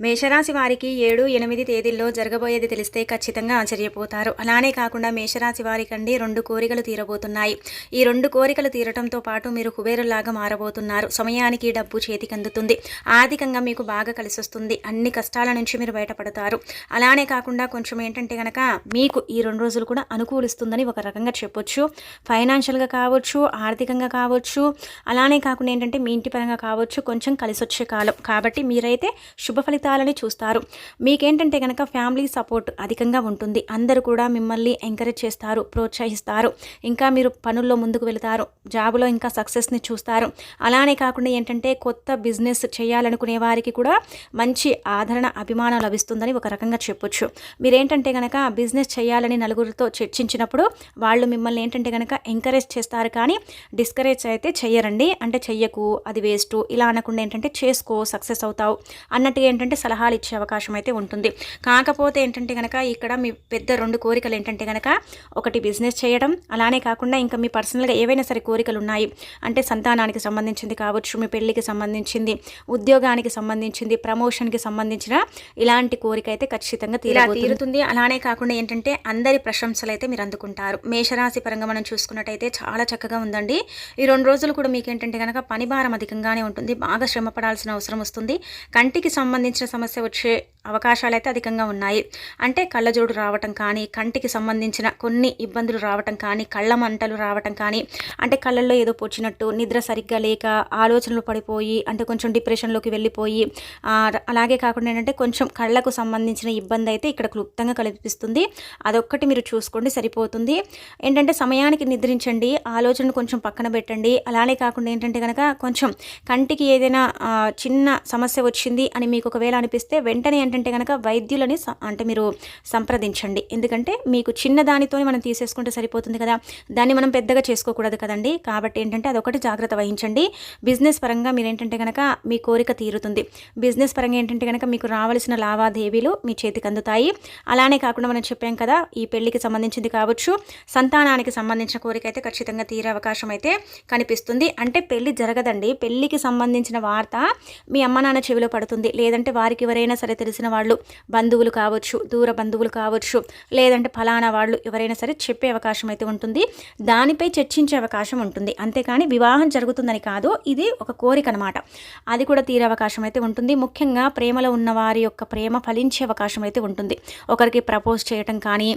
మేషరాశి వారికి ఏడు ఎనిమిది తేదీల్లో జరగబోయేది తెలిస్తే ఖచ్చితంగా ఆశ్చర్యపోతారు. అలానే కాకుండా మేషరాశి వారికండి రెండు కోరికలు తీరబోతున్నాయి. ఈ రెండు కోరికలు తీరటంతో పాటు మీరు కుబేరులాగా మారబోతున్నారు. సమయానికి డబ్బు చేతికి అందుతుంది ఆర్థికంగా మీకు బాగా కలిసొస్తుంది. అన్ని కష్టాల నుంచి మీరు బయటపడతారు. అలానే కాకుండా కొంచెం ఏంటంటే కనుక మీకు ఈ రెండు రోజులు కూడా అనుకూలిస్తుందని ఒక రకంగా చెప్పొచ్చు. ఫైనాన్షియల్గా కావచ్చు ఆర్థికంగా కావచ్చు అలానే కాకుండా ఏంటంటే మీ ఇంటి పరంగా కావచ్చు కొంచెం కలిసొచ్చే కాలం. కాబట్టి మీరైతే శుభ ఫలితాలని చూస్తారు. మీకేంటంటే కనుక ఫ్యామిలీ సపోర్ట్ అధికంగా ఉంటుంది. అందరూ కూడా మిమ్మల్ని ఎంకరేజ్ చేస్తారు ప్రోత్సహిస్తారు. ఇంకా మీరు పనుల్లో ముందుకు వెళతారు జాబ్లో ఇంకా సక్సెస్ని చూస్తారు. అలానే కాకుండా ఏంటంటే కొత్త బిజినెస్ చేయాలనుకునే వారికి కూడా మంచి ఆదరణ అభిమానం లభిస్తుందని ఒక రకంగా చెప్పొచ్చు. మీరేంటంటే కనుక బిజినెస్ చేయాలని నలుగురితో చర్చించినప్పుడు వాళ్ళు మిమ్మల్ని ఏంటంటే కనుక ఎంకరేజ్ చేస్తారు కానీ డిస్కరేజ్ అయితే చెయ్యరండి. అంటే చెయ్యకు అది వేస్ట్ ఇలా అనకుండా ఏంటంటే చేసుకో సక్సెస్ అవుతావు అన్నట్టుగా ఏంటంటే సలహాలు ఇచ్చే అవకాశం అయితే ఉంటుంది. కాకపోతే ఏంటంటే కనుక ఇక్కడ మీ పెద్ద రెండు కోరికలు ఏంటంటే కనుక ఒకటి బిజినెస్ చేయడం అలానే కాకుండా ఇంకా మీ పర్సనల్గా ఏవైనా సరే కోరికలు ఉన్నాయి. అంటే సంతానానికి సంబంధించింది కావచ్చు మీ పెళ్ళికి సంబంధించింది ఉద్యోగానికి సంబంధించింది ప్రమోషన్కి సంబంధించిన ఇలాంటి కోరిక అయితే ఖచ్చితంగా తీరా తీరుతుంది. అలానే కాకుండా ఏంటంటే అందరి ప్రశంసలు అయితే మీరు అందుకుంటారు. మేషరాశి పరంగా మనం చూసుకున్నట్టయితే చాలా చక్కగా ఉందండి. ఈ రెండు రోజులు కూడా మీకు ఏంటంటే కనుక పని భారం అధికంగానే ఉంటుంది. బాగా శ్రమ పడాల్సిన అవసరం వస్తుంది. కంటికి సంబంధించిన సమస్య వచ్చే అవకాశాలు అయితే అధికంగా ఉన్నాయి. అంటే కళ్ళజోడు రావటం కానీ కంటికి సంబంధించిన కొన్ని ఇబ్బందులు రావటం కానీ కళ్ళ మంటలు రావటం కానీ అంటే కళ్ళల్లో ఏదో పొచ్చినట్టు నిద్ర సరిగ్గా లేక ఆలోచనలు పడిపోయి అంటే కొంచెం డిప్రెషన్లోకి వెళ్ళిపోయి అలాగే కాకుండా ఏంటంటే కొంచెం కళ్ళకు సంబంధించిన ఇబ్బంది అయితే ఇక్కడ క్లుప్తంగా కల్పిస్తుంది అదొక్కటి మీరు చూసుకోండి సరిపోతుంది. ఏంటంటే సమయానికి నిద్రించండి ఆలోచనను కొంచెం పక్కన పెట్టండి. అలానే కాకుండా ఏంటంటే కనుక కొంచెం కంటికి ఏదైనా చిన్న సమస్య వచ్చింది అని మీకు ఒకవేళ అనిపిస్తే వెంటనే ఏంటంటే కనుక వైద్యులని అంటే మీరు సంప్రదించండి. ఎందుకంటే మీకు చిన్న దానితోనే మనం తీసేసుకుంటే సరిపోతుంది కదా. దాన్ని మనం పెద్దగా చేసుకోకూడదు కదండి. కాబట్టి ఏంటంటే అదొకటి జాగ్రత్త వహించండి. బిజినెస్ పరంగా మీరు ఏంటంటే కనుక మీ కోరిక తీరుతుంది. బిజినెస్ పరంగా ఏంటంటే కనుక మీకు రావాల్సిన లావాదేవీలు మీ చేతికి అందుతాయి. అలానే కాకుండా మనం చెప్పాం కదా ఈ పెళ్ళికి సంబంధించింది కావచ్చు. సంతానానికి సంబంధించిన కోరిక అయితే ఖచ్చితంగా తీరే అవకాశం అయితే కనిపిస్తుంది. అంటే పెళ్ళి జరగదండి. పెళ్ళికి సంబంధించిన వార్త మీ అమ్మ నాన్న చెవిలో పడుతుంది. లేదంటే వారికి ఎవరైనా సరే తెలిసిన వాళ్ళు బంధువులు కావచ్చు దూర బంధువులు కావచ్చు లేదంటే ఫలానా వాళ్ళు ఎవరైనా సరే చెప్పే అవకాశం అయితే ఉంటుంది. దానిపై చర్చించే అవకాశం ఉంటుంది. అంతేకాని వివాహం జరుగుతుందని కాదు ఇది ఒక కోరిక అనమాట అది కూడా తీరే అవకాశం అయితే ఉంటుంది. ముఖ్యంగా ప్రేమలో ఉన్న వారి యొక్క ప్రేమ ఫలించే అవకాశం అయితే ఉంటుంది. ఒకరికి ప్రపోజ్ చేయటం కానీ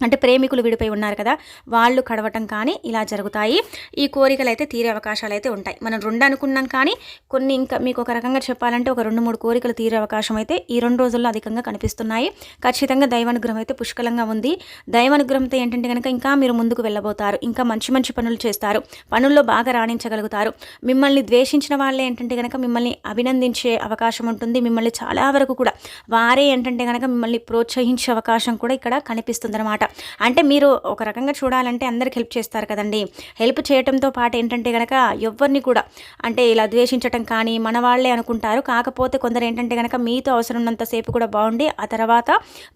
అంటే ప్రేమికులు విడిపోయి ఉన్నారు కదా వాళ్ళు కడవటం కానీ ఇలా జరుగుతాయి. ఈ కోరికలు అయితే తీరే అవకాశాలు అయితే ఉంటాయి. మనం రెండు అనుకున్నాం కానీ కొన్ని ఇంకా మీకు ఒక రకంగా చెప్పాలంటే ఒక రెండు మూడు కోరికలు తీరే అవకాశం అయితే ఈ రెండు రోజుల్లో అధికంగా కనిపిస్తున్నాయి. ఖచ్చితంగా దైవానుగ్రహం అయితే పుష్కలంగా ఉంది. దైవానుగ్రహంతో ఏంటంటే కనుక ఇంకా మీరు ముందుకు వెళ్ళబోతారు. ఇంకా మంచి మంచి పనులు చేస్తారు. పనుల్లో బాగా రాణించగలుగుతారు. మిమ్మల్ని ద్వేషించిన వాళ్ళే ఏంటంటే కనుక మిమ్మల్ని అభినందించే అవకాశం ఉంటుంది. మిమ్మల్ని చాలా వరకు కూడా వారే ఏంటంటే కనుక మిమ్మల్ని ప్రోత్సహించే అవకాశం కూడా ఇక్కడ కనిపిస్తుంది అనమాట అంటే మీరు ఒక రకంగా చూడాలంటే అందరికి హెల్ప్ చేస్తారు కదండి. హెల్ప్ చేయడంతో పాటు ఏంటంటే కనుక ఎవరిని కూడా అంటే ఇలా ద్వేషించటం కానీ మన వాళ్ళే అనుకుంటారు. కాకపోతే కొందరు ఏంటంటే కనుక మీతో అవసరం ఉన్నంతసేపు కూడా బాగుండి ఆ తర్వాత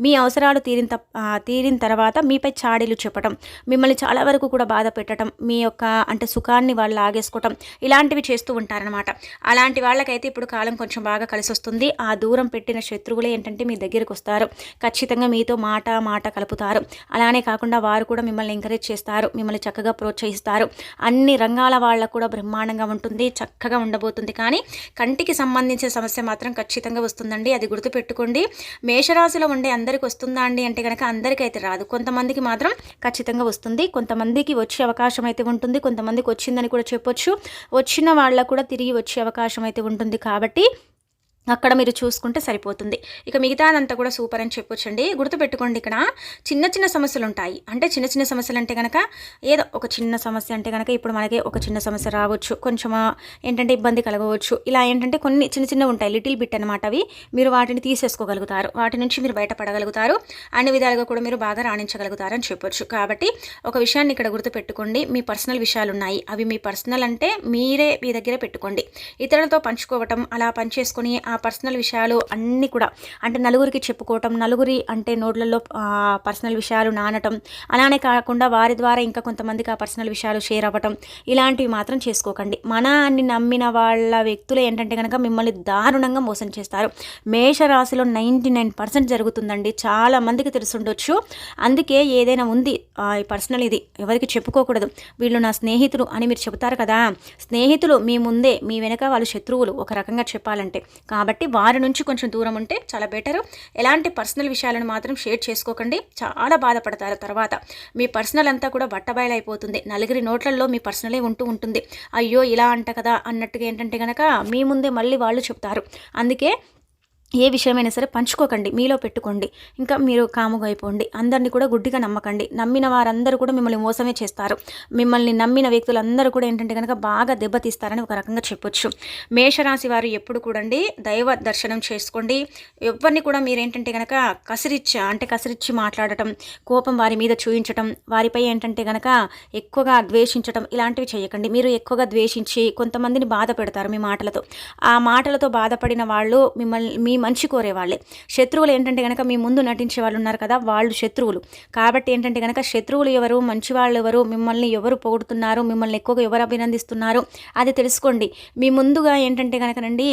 మీ అవసరాలు తీరిన తీరిన తర్వాత మీపై చాడీలు చెప్పటం మిమ్మల్ని చాలా వరకు కూడా బాధ పెట్టడం మీ యొక్క అంటే సుఖాన్ని వాళ్ళు లాగేసుకోవటం ఇలాంటివి చేస్తూ ఉంటారనమాట. అలాంటి వాళ్ళకైతే ఇప్పుడు కాలం కొంచెం బాగా కలిసి వస్తుంది ఆ దూరం పెట్టిన శత్రువులే ఏంటంటే మీ దగ్గరికి వస్తారు. ఖచ్చితంగా మీతో మాట మాట కలుపుతారు. అలానే కాకుండా వారు కూడా మిమ్మల్ని ఎంకరేజ్ చేస్తారు మిమ్మల్ని చక్కగా ప్రోత్సహిస్తారు. అన్ని రంగాల వాళ్ళకు కూడా బ్రహ్మాండంగా ఉంటుంది చక్కగా ఉండబోతుంది. కానీ కంటికి సంబంధించిన సమస్య మాత్రం ఖచ్చితంగా వస్తుందండి. అది గుర్తుపెట్టుకోండి. మేషరాశిలో ఉండే అందరికి వస్తుందా అండి అంటే కనుక అందరికీ అయితే రాదు. కొంతమందికి మాత్రం ఖచ్చితంగా వస్తుంది. కొంతమందికి వచ్చే అవకాశం అయితే ఉంటుంది. కొంతమందికి వచ్చిందని కూడా చెప్పొచ్చు. వచ్చిన వాళ్ళకు కూడా తిరిగి వచ్చే అవకాశం అయితే ఉంటుంది. కాబట్టి అక్కడ మీరు చూసుకుంటే సరిపోతుంది. ఇక మిగతాదంతా కూడా సూపర్ అని చెప్పొచ్చండి. గుర్తుపెట్టుకోండి ఇక్కడ చిన్న చిన్న సమస్యలు ఉంటాయి అంటే చిన్న చిన్న సమస్యలు అంటే కనుక ఏదో ఒక చిన్న సమస్య అంటే కనుక ఇప్పుడు మనకి ఒక చిన్న సమస్య రావచ్చు. కొంచెం ఏంటంటే ఇబ్బంది కలగవచ్చు. ఇలా ఏంటంటే కొన్ని చిన్న చిన్న ఉంటాయి. లిటిల్ బిట్ అనమాట అవి. మీరు వాటిని తీసేసుకోగలుగుతారు. వాటి నుంచి మీరు బయటపడగలుగుతారు. అన్ని విధాలుగా కూడా మీరు బాగా రాణించగలుగుతారు అని చెప్పొచ్చు. కాబట్టి ఒక విషయాన్ని ఇక్కడ గుర్తుపెట్టుకోండి. మీ పర్సనల్ విషయాలు ఉన్నాయి అవి మీ పర్సనల్ అంటే మీరే మీ దగ్గరే పెట్టుకోండి. ఇతరులతో పంచుకోవటం అలా పనిచేసుకొని ఆ పర్సనల్ విషయాలు అన్నీ కూడా. అంటే నలుగురికి చెప్పుకోవటం నలుగురి అంటే నోట్లలో పర్సనల్ విషయాలు నానటం అలానే కాకుండా వారి ద్వారా ఇంకా కొంతమందికి ఆ పర్సనల్ విషయాలు షేర్ అవ్వటం ఇలాంటివి మాత్రం చేసుకోకండి. మన నమ్మిన వాళ్ళ వ్యక్తులు ఏంటంటే కనుక మిమ్మల్ని దారుణంగా మోసం చేస్తారు. మేషరాశిలో నైంటీ నైన్ పర్సెంట్ జరుగుతుందండి. చాలా మందికి తెలుసుండొచ్చు. అందుకే ఏదైనా ఉంది ఈ పర్సనల్ ఇది. ఎవరికి చెప్పుకోకూడదు. వీళ్ళు నా స్నేహితులు అని మీరు చెబుతారు కదా. స్నేహితులు మీ ముందే మీ వెనక వాళ్ళు శత్రువులు. ఒక రకంగా చెప్పాలంటే. కాబట్టి వారి నుంచి కొంచెం దూరం ఉంటే చాలా బెటర్. ఎలాంటి పర్సనల్ విషయాలను మాత్రం షేర్ చేసుకోకండి. చాలా బాధపడతారు తర్వాత. మీ పర్సనల్ అంతా కూడా బట్టబయలైపోతుంది నలుగురి నోట్లలో మీ పర్సనలే ఉంటూ ఉంటుంది. అయ్యో ఇలా అంట కదా అన్నట్టుగా ఏంటంటే కనుక మీ ముందే మళ్ళీ వాళ్ళు చెప్తారు. అందుకే ఏ విషయమైనా సరే పంచుకోకండి మీలో పెట్టుకోండి ఇంకా మీరు కాముగా అయిపోండి అందరినీ కూడా గుడ్డిగా నమ్మకండి. నమ్మిన వారందరూ కూడా మిమ్మల్ని మోసమే చేస్తారు. మిమ్మల్ని నమ్మిన వ్యక్తులందరూ కూడా ఏంటంటే కనుక బాగా దెబ్బతీస్తారని ఒక రకంగా చెప్పొచ్చు. మేషరాశి వారు ఎప్పుడు కూడండి దైవ దర్శనం చేసుకోండి. ఎవరిని కూడా మీరేంటంటే కనుక కసిరిచ్చి అంటే కసిరిచ్చి మాట్లాడటం కోపం వారి మీద చూయించటం వారిపై ఏంటంటే కనుక ఎక్కువగా ద్వేషించటం ఇలాంటివి చేయకండి. మీరు ఎక్కువగా ద్వేషించి కొంతమందిని బాధ పెడతారు మీ మాటలతో. ఆ మాటలతో బాధపడిన వాళ్ళు మిమ్మల్ని మీ మంచి కోరే వాళ్ళే శత్రువులు ఏంటంటే కనుక మీ ముందు నటించే వాళ్ళు ఉన్నారు కదా వాళ్ళు శత్రువులు. కాబట్టి ఏంటంటే కనుక శత్రువులు ఎవరు మంచి వాళ్ళు ఎవరు మిమ్మల్ని ఎవరు పొగుడుతున్నారు మిమ్మల్ని ఎక్కువగా ఎవరు అభినందిస్తున్నారు అది తెలుసుకోండి. మీ ముందుగా ఏంటంటే కనుకనండి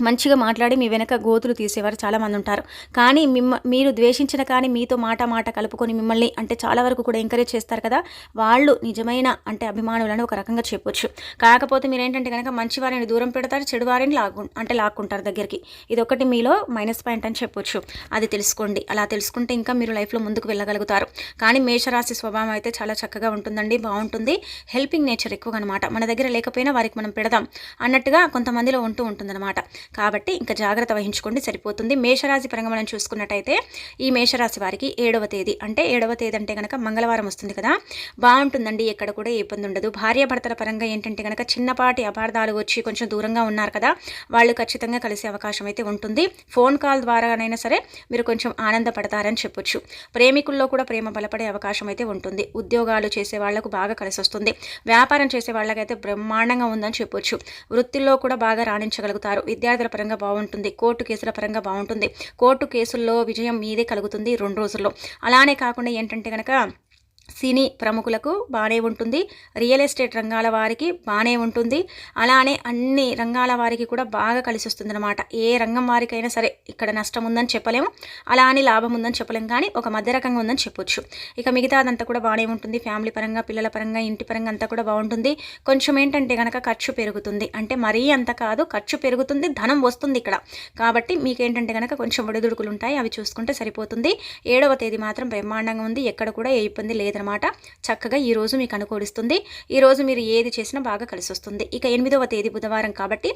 మంచిగా మాట్లాడి మీ వెనక గోతులు తీసేవారు చాలామంది ఉంటారు. కానీ మిమ్మ మీరు ద్వేషించిన కానీ మీతో మాట మాట కలుపుకొని మిమ్మల్ని అంటే చాలా వరకు కూడా ఎంకరేజ్ చేస్తారు కదా. వాళ్ళు నిజమైన అంటే అభిమానులను ఒక రకంగా చెప్పొచ్చు. కాకపోతే మీరు ఏంటంటే కనుక మంచి వారిని దూరం పెడతారు చెడు వారిని లాగు అంటే లాక్కుంటారు దగ్గరికి. ఇది ఒకటి మీలో మైనస్ పాయింట్ అని చెప్పొచ్చు. అది తెలుసుకోండి. అలా తెలుసుకుంటే ఇంకా మీరు లైఫ్లో ముందుకు వెళ్ళగలుగుతారు. కానీ మేషరాశి స్వభావం అయితే చాలా చక్కగా ఉంటుందండి బాగుంటుంది. హెల్పింగ్ నేచర్ ఎక్కువగా అనమాట మన దగ్గర లేకపోయినా వారికి మనం పెడదాం అన్నట్టుగా కొంతమందిలో ఉంటూ ఉంటుందన్నమాట. కాబట్టి ఇంకా జాగ్రత్త వహించుకోండి సరిపోతుంది. మేషరాశి పరంగా మనం చూసుకున్నట్టయితే ఈ మేషరాశి వారికి ఏడవ తేదీ. అంటే ఏడవ తేదీ అంటే కనుక మంగళవారం వస్తుంది కదా బాగుంటుందండి. ఎక్కడ కూడా ఇబ్బంది ఉండదు. భార్యాభర్తల పరంగా ఏంటంటే కనుక చిన్నపాటి అపార్థాలు వచ్చి కొంచెం దూరంగా ఉన్నారు కదా వాళ్ళు ఖచ్చితంగా కలిసే అవకాశం అయితే ఉంటుంది. ఫోన్ కాల్ ద్వారానైనా సరే మీరు కొంచెం ఆనందపడతారని చెప్పొచ్చు. ప్రేమికుల్లో కూడా ప్రేమ బలపడే అవకాశం అయితే ఉంటుంది. ఉద్యోగాలు చేసే వాళ్ళకు బాగా కలిసి వస్తుంది. వ్యాపారం చేసే వాళ్ళకైతే బ్రహ్మాండంగా ఉందని చెప్పొచ్చు. వృత్తిలో కూడా బాగా రాణించగలుగుతారు. విద్యా ఫిర్యాదుల పరంగా బాగుంటుంది. కోర్టు కేసుల పరంగా బాగుంటుంది. కోర్టు కేసుల్లో విజయం మీదే కలుగుతుంది రెండు రోజుల్లో. అలానే కాకుండా ఏంటంటే కనుక సినీ ప్రముఖులకు బాగానే ఉంటుంది. రియల్ ఎస్టేట్ రంగాల వారికి బాగానే ఉంటుంది. అలానే అన్ని రంగాల వారికి కూడా బాగా కలిసి వస్తుందన్నమాట ఏ రంగం వారికైనా సరే ఇక్కడ నష్టం ఉందని చెప్పలేము. అలా అని లాభం ఉందని చెప్పలేము కానీ ఒక మధ్య రకంగా ఉందని చెప్పొచ్చు. ఇక మిగతా అదంతా కూడా బాగానే ఉంటుంది. ఫ్యామిలీ పరంగా పిల్లల పరంగా ఇంటి పరంగా అంతా కూడా బాగుంటుంది. కొంచెం ఏంటంటే కనుక ఖర్చు పెరుగుతుంది. అంటే మరీ అంత కాదు ఖర్చు పెరుగుతుంది ధనం వస్తుంది ఇక్కడ. కాబట్టి మీకేంటంటే కనుక కొంచెం ఒడిదుడుకులు ఉంటాయి అవి చూసుకుంటే సరిపోతుంది. ఏడవ తేదీ మాత్రం బ్రహ్మాండంగా ఉంది. ఎక్కడ కూడా ఏ ఇబ్బంది లేదు. లేదనమాట చక్కగా ఈరోజు మీకు అనుకూలిస్తుంది. ఈరోజు మీరు ఏది చేసినా బాగా కలిసి వస్తుంది ఇక ఎనిమిదవ తేదీ బుధవారం కాబట్టి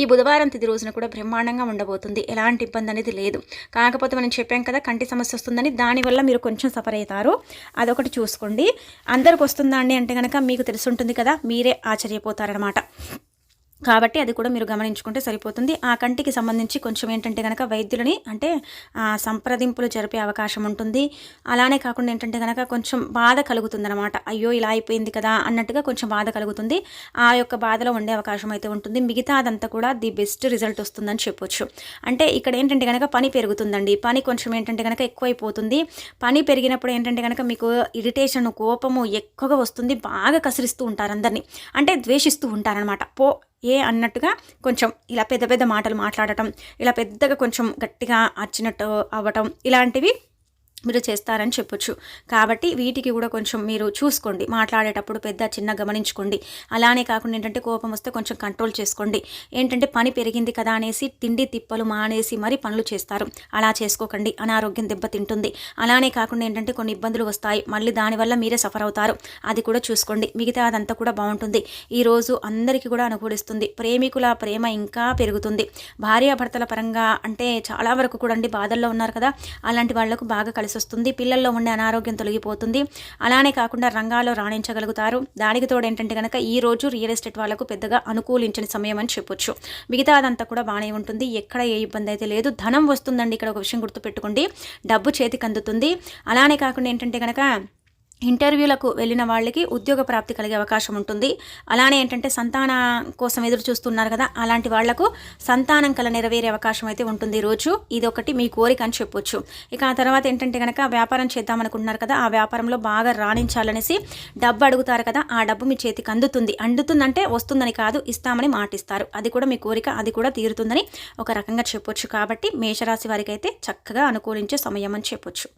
ఈ బుధవారం తిది రోజున కూడా బ్రహ్మాండంగా ఉండబోతుంది. ఎలాంటి ఇబ్బంది అనేది లేదు. కాకపోతే మనం చెప్పాం కదా కంటి సమస్య వస్తుందని దానివల్ల మీరు కొంచెం సఫర్ అవుతారు. అదొకటి చూసుకోండి. అందరికి వస్తుందా అండి అంటే కనుక మీకు తెలుసుంటుంది కదా మీరే ఆశ్చర్యపోతారనమాట కాబట్టి అది కూడా మీరు గమనించుకుంటే సరిపోతుంది. ఆ కంటికి సంబంధించి కొంచెం ఏంటంటే కనుక వైద్యులని అంటే సంప్రదింపులు జరిపే అవకాశం ఉంటుంది. అలానే కాకుండా ఏంటంటే కనుక కొంచెం బాధ కలుగుతుంది అనమాట అయ్యో ఇలా అయిపోయింది కదా అన్నట్టుగా కొంచెం బాధ కలుగుతుంది. ఆ యొక్క బాధలో ఉండే అవకాశం అయితే ఉంటుంది. మిగతా అదంతా కూడా ది బెస్ట్ రిజల్ట్ వస్తుందని చెప్పొచ్చు. అంటే ఇక్కడ ఏంటంటే కనుక పని పెరుగుతుందండి. పని కొంచెం ఏంటంటే కనుక ఎక్కువైపోతుంది. పని పెరిగినప్పుడు ఏంటంటే కనుక మీకు ఇరిటేషన్ కోపము ఎక్కువగా వస్తుంది. బాగా కసిరిస్తూ ఉంటారు అందరినీ. అంటే ద్వేషిస్తూ ఉంటారనమాట పో ఏ అన్నట్టుగా కొంచెం ఇలా పెద్ద పెద్ద మాటలు మాట్లాడటం ఇలా పెద్దగా కొంచెం గట్టిగా అచ్చినట్టు అవ్వటం ఇలాంటివి మీరు చేస్తారని చెప్పొచ్చు. కాబట్టి వీటికి కూడా కొంచెం మీరు చూసుకోండి. మాట్లాడేటప్పుడు పెద్ద చిన్న గమనించుకోండి. అలానే కాకుండా ఏంటంటే కోపం వస్తే కొంచెం కంట్రోల్ చేసుకోండి. ఏంటంటే పని పెరిగింది కదా అనేసి తిండి తిప్పలు మానేసి మరి పనులు చేస్తారు. అలా చేసుకోకండి. అనారోగ్యం దెబ్బతింటుంది అలానే కాకుండా ఏంటంటే కొన్ని ఇబ్బందులు వస్తాయి. మళ్ళీ దానివల్ల మీరే సఫర్ అవుతారు. అది కూడా చూసుకోండి. మిగతా అదంతా కూడా బాగుంటుంది. ఈరోజు అందరికీ కూడా అనుకూలిస్తుంది. ప్రేమికుల ప్రేమ ఇంకా పెరుగుతుంది. భార్యాభర్తల పరంగా అంటే చాలా వరకు కూడా అండి బాధల్లో ఉన్నారు కదా. అలాంటి వాళ్ళకు బాగా కలిసి చేయాల్సి వస్తుంది. పిల్లల్లో ఉండే అనారోగ్యం తొలగిపోతుంది. అలానే కాకుండా రంగాల్లో రాణించగలుగుతారు. దానికి తోడు ఏంటంటే కనుక ఈ రోజు రియల్ ఎస్టేట్ వాళ్ళకు పెద్దగా అనుకూలించిన సమయం అని చెప్పొచ్చు. మిగతా అదంతా కూడా బాగానే ఉంటుంది. ఎక్కడ ఏ ఇబ్బంది అయితే లేదు. ధనం వస్తుందండి. ఇక్కడ ఒక విషయం గుర్తుపెట్టుకోండి. డబ్బు చేతికి అందుతుంది. అలానే కాకుండా ఏంటంటే కనుక ఇంటర్వ్యూలకు వెళ్ళిన వాళ్ళకి ఉద్యోగ ప్రాప్తి కలిగే అవకాశం ఉంటుంది. అలానే ఏంటంటే సంతాన కోసం ఎదురు చూస్తున్నారు కదా అలాంటి వాళ్ళకు సంతానం కల నెరవేరే అవకాశం అయితే ఉంటుంది రోజు. ఇది ఒకటి మీ కోరిక అని చెప్పొచ్చు. ఇక ఆ తర్వాత ఏంటంటే కనుక వ్యాపారం చేద్దామనుకుంటున్నారు కదా ఆ వ్యాపారంలో బాగా రాణించాలనేసి డబ్బు అడుగుతారు కదా ఆ డబ్బు మీ చేతికి అందుతుంది. అందుతుందంటే వస్తుందని కాదు ఇస్తామని మాటిస్తారు. అది కూడా మీ కోరిక అది కూడా తీరుతుందని ఒక రకంగా చెప్పొచ్చు. కాబట్టి మేషరాశి వారికి అయితే చక్కగా అనుకూలించే సమయం అని చెప్పొచ్చు.